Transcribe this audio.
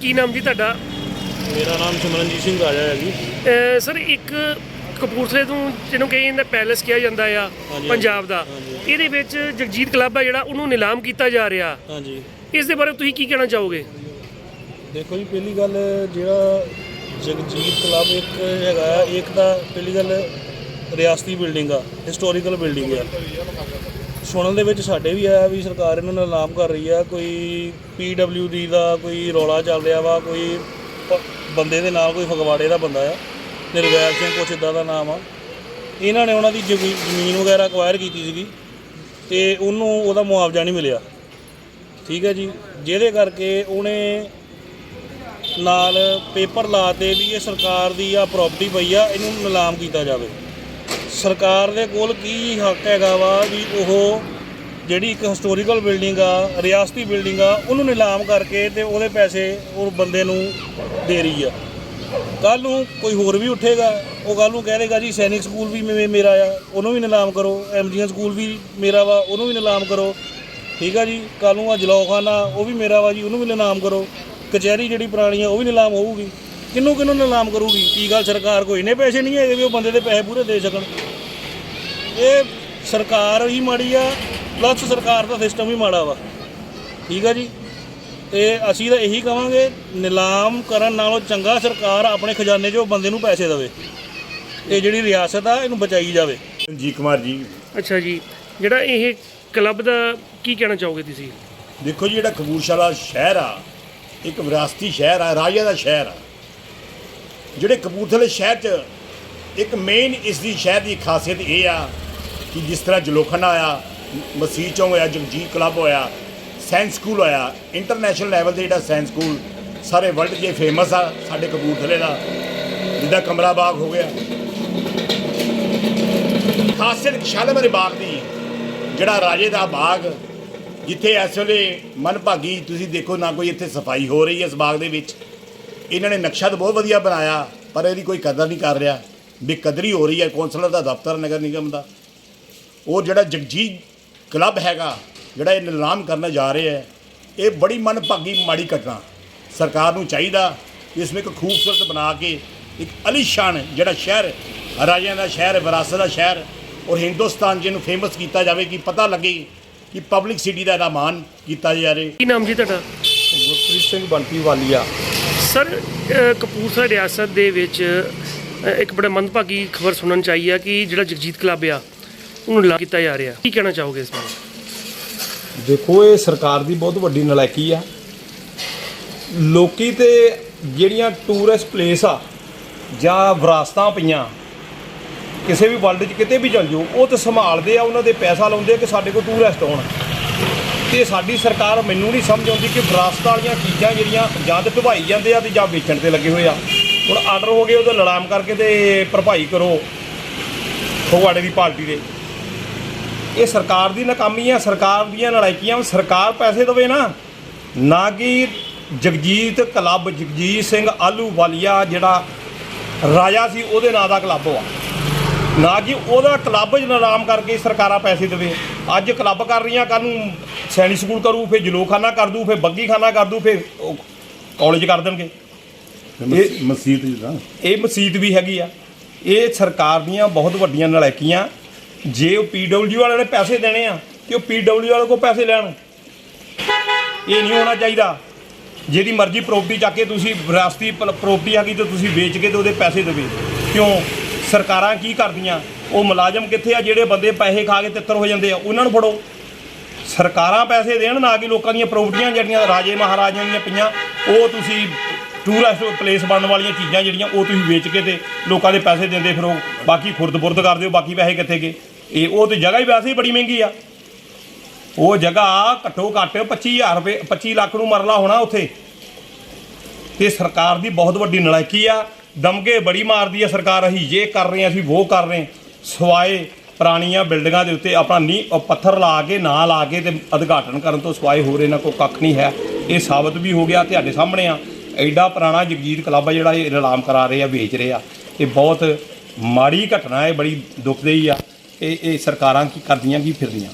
ਕੀ ਨਾਮ ਜੀ ਤੁਹਾਡਾ? ਮੇਰਾ ਨਾਮ ਸਿਮਰਨਜੀਤ ਸਿੰਘ ਰਾਜਾ ਹੈ ਜੀ। ਅਹ ਸਰ ਇੱਕ ਕਪੂਰਥਲੇ ਤੋਂ ਜਿਹਨੂੰ ਕਹੀ ਜਾਂਦਾ ਪੈਲੇਸ ਕਿਹਾ ਜਾਂਦਾ ਆ ਹਾਂਜੀ। ਪੰਜਾਬ ਦਾ। ਹਾਂਜੀ। ਇਹਦੇ ਵਿੱਚ ਜਗਜੀਤ ਕਲੱਬ ਆ ਜਿਹੜਾ ਉਹਨੂੰ ਨਿਲਾਮ ਕੀਤਾ ਜਾ ਰਿਹਾ। ਹਾਂਜੀ। ਇਸ ਦੇ ਬਾਰੇ ਤੁਸੀਂ ਕੀ ਕਹਿਣਾ ਚਾਹੋਗੇ? ਦੇਖੋ ਜੀ ਪਹਿਲੀ ਗੱਲ ਜਿਹੜਾ ਜਗਜੀਤ ਕਲੱਬ ਇੱਕ ਹੈਗਾ ਆ ਇੱਕ ਤਾਂ ਪਹਿਲੀ ਗੱਲ ਰਿਆਸਤੀ ਬਿਲਡਿੰਗ ਆ ਹਿਸਟੋਰੀਕਲ ਬਿਲਡਿੰਗ ਆ। ਸੁਣਨ ਦੇ ਵਿੱਚ ਸਾਡੇ ਵੀ ਆਇਆ ਵੀ ਸਰਕਾਰ ਇਹਨਾਂ ਨੂੰ ਐਲਾਨ ਕਰ ਰਹੀ ਆ, ਕੋਈ ਡੀ ਦਾ ਕੋਈ ਰੌਲਾ ਚੱਲ ਰਿਹਾ ਵਾ, ਕੋਈ ਪ- ਬੰਦੇ ਦੇ ਨਾਲ ਕੋਈ ਫਗਵਾੜੇ ਦਾ ਬੰਦਾ ਆ, ਨਿਰਵੈਰ ਸਿੰਘ ਕੁਛ ਇਦਾਂ ਦਾ ਨਾਮ ਆ। ਇਹਨਾਂ ਨੇ ਉਹਨਾਂ ਦੀ ਜ਼ਮੀ- ਜ਼ਮੀਨ ਵਗੈਰਾ ਅਕਵਾਇਰ ਕੀਤੀ ਸੀਗੀ ਤੇ ਉਹਨੂੰ ਉਹਦਾ ਮੁਆਵਜ਼ਾ ਨਹੀਂ ਮਿਲਿਆ। ਠੀਕ ਹੈ ਜੀ, ਜਿਹਦੇ ਕਰਕੇ ਉਹਨੇ ਨਾਲ ਪੇਪਰ ਲਾਤੇ ਵੀ ਇਹ ਸਰਕਾਰ ਦੀ ਆ ਪ੍ਰਾਪਰਟੀ ਪਈ ਆ, ਇਹਨੂੰ ਨਿਲਾਮ ਕੀਤਾ ਜਾਵੇ। ਸਰਕਾਰ ਦੇ ਕੋਲ ਕੀ ਹੱਕ ਹੈਗਾ ਵਾ ਵੀ ਉਹ ਜਿਹੜੀ ਇੱਕ ਹਿਸਟੋਰੀਕਲ ਬਿਲਡਿੰਗ ਆ, ਰਿਆਸਤੀ ਬਿਲਡਿੰਗ ਆ, ਉਹਨੂੰ ਨਿਲਾਮ ਕਰਕੇ ਤੇ ਉਹਦੇ ਪੈਸੇ ਉਹ ਬੰਦੇ ਨੂੰ ਦੇ ਰਹੀ ਆ। ਕੱਲ ਨੂੰ ਕੋਈ ਹੋਰ ਵੀ ਉੱਠੇਗਾ, ਉਹ ਕੱਲ ਨੂੰ ਕਹਿ ਦੇਗਾ ਜੀ ਸੈਨਿਕ ਸਕੂਲ ਵੀ ਮੇ- ਮੇਰਾ ਆ, ਉਹਨੂੰ ਵੀ ਨਿਲਾਮ ਕਰੋ ਐਮਜੀਐਨ ਸਕੂਲ ਵੀ ਮੇਰਾ ਵਾ, ਉਹਨੂੰ ਵੀ ਨਿਲਾਮ ਕਰੋ। ਠੀਕ ਆ ਜੀ ਕੱਲ ਨੂੰ ਆ ਜਲੌਖਾਨਾ, ਉਹ ਵੀ ਮੇਰਾ ਵਾ ਜੀ, ਉਹਨੂੰ ਵੀ ਨਿਲਾਮ ਕਰੋ। ਕਚਹਿਰੀ ਜਿਹੜੀ ਪੁਰਾਣੀ ਆ, ਉਹ ਵੀ ਨਿਲਾਮ ਹੋਊਗੀ। ਕਿਹਨੂੰ ਕਿਹਨੂੰ ਨਿਲਾਮ ਕਰੂਗੀ? ਕੀ ਗੱਲ ਸਰਕਾਰ ਕੋਈ ਇੰਨੇ ਪੈਸੇ ਨਹੀਂ ਹੈਗੇ ਵੀ ਉਹ ਬੰਦੇ ਦੇ ਪੈਸੇ ਪੂਰੇ ਦੇ ਸਕਣ? ਇਹ ਸਰਕਾਰ ਹੀ ਮਾੜੀ ਆ ਪਲੱਸ ਸਰਕਾਰ ਦਾ ਸਿਸਟਮ ਹੀ ਮਾੜਾ ਵਾ। ਠੀਕ ਆ ਜੀ? ਤੇ ਅਸੀਂ ਤਾਂ ਇਹੀ ਕਵਾਂਗੇ ਨਿਲਾਮ ਕਰਨ ਨਾਲੋਂ ਚੰਗਾ ਸਰਕਾਰ ਆਪਣੇ ਖਜ਼ਾਨੇ 'ਚੋਂ ਬੰਦੇ ਨੂੰ ਪੈਸੇ ਦੇਵੇ। ਤੇ ਜਿਹੜੀ ਰਿਆਸਤ ਆ ਇਹਨੂੰ ਬਚਾਈ ਜਾਵੇ। ਜੀ ਕੁਮਾਰ ਜੀ। ਅੱਛਾ ਜੀ। ਜਿਹੜਾ ਇਹ ਕਲੱਬ ਦਾ ਕੀ ਕਹਿਣਾ ਚਾਹੋਗੇ ਤੁਸੀਂ? ਦੇਖੋ ਜੀ ਜਿਹੜਾ ਕਪੂਰਸ਼ਾਲਾ ਸ਼ਹਿਰ ਆ ਇੱਕ ਵਿਰਾਸਤੀ ਸ਼ਹਿਰ ਆ ਰਾਜਾ ਦਾ ਸ਼ਹਿਰ ਆ। ਜਿਹੜੇ ਕਪੂਰਥਲੇ ਸ਼ਹਿਰ 'ਚ ਇੱਕ ਮੇਨ ਇਸ ਦੀ ਸ਼ਹਿਰ ਦੀ ਖਾਸੀਅਤ ਇਹ ਆ ਕਿ ਜਿਸ ਤਰ੍ਹਾਂ ਜਲੋਖਨਾ ਆਇਆ ਮਸੀਹ ਚੌਂਕ ਹੋਇਆ, ਜਗਜੀਤ ਕਲੱਬ ਹੋਇਆ ਸਾਇੰਸ ਸਕੂਲ ਹੋਇਆ ਇੰਟਰਨੈਸ਼ਨਲ ਲੈਵਲ ਤੇ ਜਿਹੜਾ ਸਾਇੰਸ ਸਕੂਲ ਸਾਰੇ ਵਰਲਡ 'ਚ ਫੇਮਸ ਆ ਸਾਡੇ ਕਪੂਰਥਲੇ ਦਾ, ਜਿੱਦਾਂ ਕਮਰਾ ਬਾਗ ਹੋ ਗਿਆ। ਖਾਸੀਅਤ ਸ਼ਾਲਮਰੇ ਬਾਗ ਦੀ ਜਿਹੜਾ ਰਾਜੇ ਦਾ ਬਾਗ, ਜਿੱਥੇ ਇਸ ਵੇਲੇ ਮਨਭਾਗੀ ਤੁਸੀਂ ਦੇਖੋ ਨਾ ਕੋਈ ਇੱਥੇ ਸਫ਼ਾਈ ਹੋ ਰਹੀ ਹੈ ਇਸ ਬਾਗ ਦੇ ਵਿੱਚ। ਇਹਨਾਂ ਨੇ ਨਕਸ਼ਾ ਤਾਂ ਬਹੁਤ ਵਧੀਆ ਬਣਾਇਆ। ਪਰ ਇਹਦੀ ਕੋਈ ਕਦਰ ਨਹੀਂ ਕਰ ਰਿਹਾ। ਬੇਕਦਰੀ ਹੋ ਰਹੀ ਹੈ ਕੌਂਸਲਰ ਦਾ ਦਫ਼ਤਰ ਨਗਰ ਨਿਗਮ ਦਾ। ਉਹ ਜਿਹੜਾ ਜਗਜੀਤ ਕਲੱਬ ਹੈਗਾ ਜਿਹੜਾ ਇਹ ਨਿਲਾਮ ਕਰਨ ਜਾ ਰਹੇ ਹੈ ਇਹ ਬੜੀ ਮਨਭਾਗੀ ਮਾੜੀ ਘਟਨਾ। ਸਰਕਾਰ ਨੂੰ ਚਾਹੀਦਾ ਇਸ ਨੂੰ ਇੱਕ ਖੂਬਸੂਰਤ ਬਣਾ ਕੇ ਇੱਕ ਅਲੀਸ਼ਾਨ ਜਿਹੜਾ ਸ਼ਹਿਰ ਰਾਜਿਆਂ ਦਾ ਸ਼ਹਿਰ ਵਿਰਾਸਤ ਦਾ ਸ਼ਹਿਰ ਔਰ ਹਿੰਦੁਸਤਾਨ ਜਿਹਨੂੰ ਫੇਮਸ ਕੀਤਾ ਜਾਵੇ ਕਿ ਪਤਾ ਲੱਗੇ ਕਿ ਪਬਲਿਕ ਸਿਟੀ ਦਾ ਇਹਦਾ ਮਾਣ ਕੀਤਾ ਜਾ ਰਿਹਾ। ਕੀ ਨਾਮ ਜੀ ਤੁਹਾਡਾ? ਗੁਰਪ੍ਰੀਤ ਸਿੰਘ ਬੰਟੀ ਵਾਲੀਆ। ਸਰ ਅਹ ਕਪੂਰਥਲਾ ਰਿਆਸਤ ਦੇ ਵਿੱਚ ਇੱਕ ਬੜਾ ਮੰਦਭਾਗੀ ਖਬਰ ਸੁਣਨ ਚ ਆਈ ਆ ਕਿ ਜਿਹੜਾ ਜਗਜੀਤ ਕਲੱਬ ਆ, ਉਹਨੂੰ ਲਾ ਕੀਤਾ ਜਾ ਰਿਹਾ। ਕੀ ਕਹਿਣਾ ਚਾਹੋਗੇ ਇਸ ਬਾਰੇ? ਦੇਖੋ, ਇਹ ਸਰਕਾਰ ਦੀ ਬਹੁਤ ਵੱਡੀ ਨਲਾਇਕੀ ਆ। ਲੋਕੀ ਤੇ ਜਿਹੜੀਆਂ ਟੂਰਿਸਟ ਪਲੇਸ ਆ, ਜਾਂ ਵਿਰਾਸਤਾਂ ਪਈਆਂ, ਕਿਸੇ ਵੀ ਵਰਲਡ 'ਚ ਕਿਤੇ ਵੀ ਚਲ ਜਾਓ, ਉਹ ਤੇ ਸੰਭਾਲਦੇ ਆ, ਉਹਨਾਂ ਦੇ ਪੈਸਾ ਲਾਉਂਦੇ ਆ ਕਿ ਸਾਡੇ ਕੋਲ ਟੂਰਿਸਟ ਆਉਣ। ਤੇ ਸਾਡੀ ਸਰਕਾਰ ਮੈਨੂੰ ਨਹੀਂ ਸਮਝ ਆਉਂਦੀ ਕਿ ਵਿਰਾਸਤ ਵਾਲੀਆਂ ਚੀਜ਼ਾਂ ਜਿਹੜੀਆਂ ਜਾਂ ਤੇ ਢਵਾਈ ਜਾਂਦੇ ਆ ਤੇ ਜਾਂ ਵੇਚਣ ਤੇ ਲੱਗੇ ਹੋਏ ਆ। ਹੁਣ ਆਰਡਰ ਹੋ ਗਏ, ਉਹਦਾ ਲੜਾਮ ਕਰਕੇ ਤੇ ਭਰਪਾਈ ਕਰੋ ਫਗਵਾੜੇ ਦੀ ਪਾਰਟੀ ਦੇ। ਇਹ ਸਰਕਾਰ ਦੀ ਨਾਕਾਮੀ ਆ, ਸਰਕਾਰ ਦੀਆਂ ਲੜਾਈਆਂ ਸਰਕਾਰ ਪੈਸੇ ਦੇਵੇ ਨਾ ਨਾ ਕਿ ਜਗਜੀਤ ਕਲੱਬ, ਜਗਜੀਤ ਸਿੰਘ ਆਲੂ ਵਾਲੀਆ ਜਿਹੜਾ ਰਾਜਾ ਸੀ, ਉਹਦੇ ਨਾਂ ਦਾ ਕਲੱਬ ਆ ਨਾ ਕਿ ਉਹਦਾ ਕਲੱਬ ਨਾਮ ਕਰਕੇ ਸਰਕਾਰਾਂ ਪੈਸੇ ਦੇਵੇ। ਅੱਜ ਕਲੱਬ ਕਰ ਰਹੀਆਂ ਕੱਲ ਨੂੰ ਸੈਨਿਕ ਸਕੂਲ ਕਰੂ ਫਿਰ ਜਲੋਖਾਨਾ ਕਰ ਦੂ ਫਿਰ ਬੱਗੀਖਾਨਾ ਕਰ ਦੂ ਫਿਰ ਕਾਲਜ ਕਰ ਦੇਣਗੇ। ਇਹ- ਮਸਜਿਦ ਇਹ ਮਸਜਿਦ ਵੀ ਹੈਗੀ ਆ। ਇਹ ਸਰਕਾਰ ਦੀਆਂ ਬਹੁਤ ਵੱਡੀਆਂ ਨਲਾਇਕੀਆਂ ਜੇ ਉਹ ਪੀਡਬਲਯੂ ਵਾਲਿਆਂ ਨੇ ਪੈਸੇ ਦੇਣੇ ਆ ਕਿ ਉਹ ਪੀਡਬਲਯੂ ਵਾਲੇ ਕੋਲ ਪੈਸੇ ਲੈਣ। ਇਹ ਨਹੀਂ ਹੋਣਾ ਚਾਹੀਦਾ। ਜਿਹਦੀ ਮਰਜ਼ੀ ਪ੍ਰਾਪਰਟੀ ਚੱਕ ਕੇ ਤੁਸੀਂ ਵਿਰਾਸਤੀ ਪ੍ਰਾਪਰਟੀ ਆ ਗਈ ਤੇ ਤੁਸੀਂ ਵੇਚ ਕੇ ਤੇ ਉਹਦੇ ਪੈਸੇ ਦੇਵੇ। ਕਿਉਂ? ਸਰਕਾਰਾਂ ਕੀ ਕਰਦੀਆਂ? ਉਹ ਮੁਲਾਜ਼ਮ ਕਿੱਥੇ ਆ? ਜਿਹੜੇ ਬੰਦੇ ਪੈਸੇ ਖਾ ਕੇ ਤਿੱਤਰ ਹੋ ਜਾਂਦੇ ਆ, ਉਹਨਾਂ ਨੂੰ ਫੜੋ। ਸਰਕਾਰਾਂ ਪੈਸੇ ਦੇਣ ਨਾ ਕਿ ਲੋਕਾਂ ਦੀਆਂ ਪ੍ਰਾਪਰਟੀਆਂ ਜਿਹੜੀਆਂ ਰਾਜੇ ਮਹਾਰਾਜਿਆਂ ਦੀਆਂ ਪਈਆਂ, ਉਹ ਤੁਸੀਂ ਟੂਰਿਸਟ ਪਲੇਸ ਬਣਨ ਵਾਲੀਆਂ ਚੀਜ਼ਾਂ ਜਿਹੜੀਆਂ, ਉਹ ਤੁਸੀਂ ਵੇਚ ਕੇ ਤੇ ਲੋਕਾਂ ਦੇ ਪੈਸੇ ਦਿੰਦੇ ਫਿਰੋ। ਬਾਕੀ ਖੁਰਦ-ਬੁਰਦ ਕਰਦੇ ਹੋ, ਬਾਕੀ ਪੈਸੇ ਕਿੱਥੇ ਗਏ? ਇਹ ਉਹ ਤੇ ਜਗ੍ਹਾ ਹੀ ਵੈਸੇ ਹੀ ਬੜੀ ਮਹਿੰਗੀ ਆ। ਉਹ ਜਗ੍ਹਾ ਘੱਟੋ ਘੱਟ 25000 ਰੁਪਏ 25 ਲੱਖ ਨੂੰ ਮਰਲਾ ਹੋਣਾ ਉੱਥੇ। ਤੇ ਸਰਕਾਰ ਦੀ ਬਹੁਤ ਵੱਡੀ ਨਲਾਇਕੀ ਆ। ਦਮਕੇ ਬੜੀ ਮਾਰਦੀ ਆ ਸਰਕਾਰ, ਅਸੀਂ ਜੇ ਕਰ ਰਹੇ ਹਾਂ ਅਸੀਂ ਉਹ ਕਰ ਰਹੇ ਸਵਾਏ ਪੁਰਾਣੀਆਂ ਬਿਲਡਿੰਗਾਂ ਦੇ ਉੱਤੇ ਆਪਣਾ ਨੀ ਉਹ ਪੱਥਰ ਲਾ ਕੇ, ਨਾ ਲਾ ਕੇ ਤੇ ਉਦਘਾਟਨ ਕਰਨ ਤੋਂ ਸਵਾਏ ਹੋਰ ਇਹਨਾਂ ਕੋਲ ਕੱਖ ਨਹੀਂ ਹੈ। ਇਹ ਸਾਬਤ ਵੀ ਹੋ ਗਿਆ, ਤੁਹਾਡੇ ਸਾਹਮਣੇ ਆ। ਐਡਾ ਪੁਰਾਣਾ ਜਗਜੀਤ ਕਲੱਬ ਆ ਜਿਹੜਾ ਇਹ ਨਿਲਾਮ ਕਰਾ ਰਹੇ ਆ, ਵੇਚ ਰਹੇ ਆ। ਇਹ ਬਹੁਤ ਮਾੜੀ ਘਟਨਾ ਹੈ, ਬੜੀ ਦੁਖਦੇਈ ਆ। ਇਹ ਇਹ ਸਰਕਾਰਾਂ ਕੀ ਕਰਦੀਆਂ, ਕੀ ਫਿਰਦੀਆਂ?